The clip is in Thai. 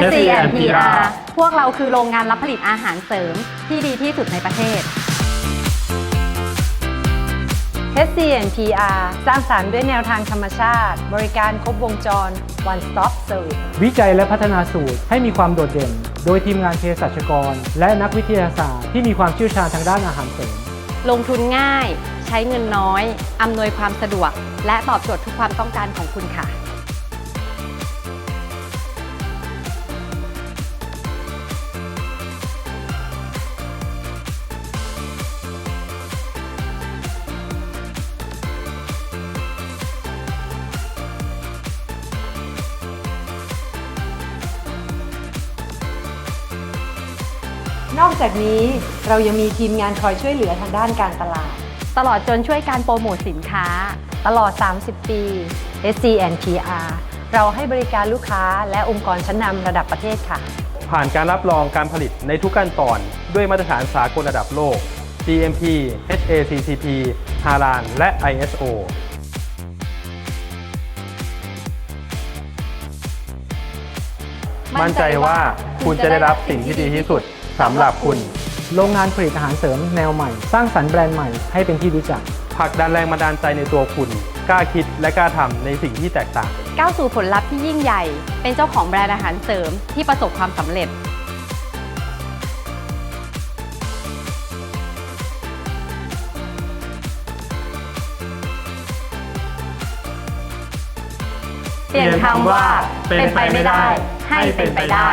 HCNPR พวกเราคือโรงงานรับผลิตอาหารเสริมที่ดีที่สุดในประเทศ HCNPR สร้างสรรค์ด้วยแนวทางธรรมชาติ บริการครบวงจร One Stop Service วิจัยและพัฒนาสูตรให้มีความโดดเด่น โดยทีมงานเภสัชกร และนักวิทยาศาสตร์ที่มีความเชี่ยวชาญทางด้านอาหารเสริม ลงทุนง่าย ใช้เงินน้อย อำนวยความสะดวก และตอบโจทย์ทุกความต้องการของคุณค่ะ นอกจากนี้เรายังมีทีมงานคอยช่วยเหลือทางด้านการตลาด ตลอดจนช่วยการโปรโมทสินค้า ตลอด 30 ปี SCNPR เราให้บริการลูกค้าและองค์กรชั้นนำระดับประเทศค่ะ ผ่านการรับรองการผลิตในทุกขั้นตอน ด้วยมาตรฐานสากลระดับโลก GMP HACCP h a l a n และ ISO มั่นใจว่าคุณจะได้รับสิ่งที่ดีที่สุด สำหรับคุณ โรงงานผลิตอาหารเสริมแนวใหม่ สร้างสรรค์แบรนด์ใหม่ให้เป็นที่รู้จักผลักดันแรงบันดาลใจในตัวคุณ กล้าคิดและกล้าทำในสิ่งที่แตกต่าง ก้าวสู่ผลลัพธ์ที่ยิ่งใหญ่ เป็นเจ้าของแบรนด์อาหารเสริมที่ประสบความสำเร็จ เปลี่ยนคำว่าเป็นไปไม่ได้ ให้เป็นไปได้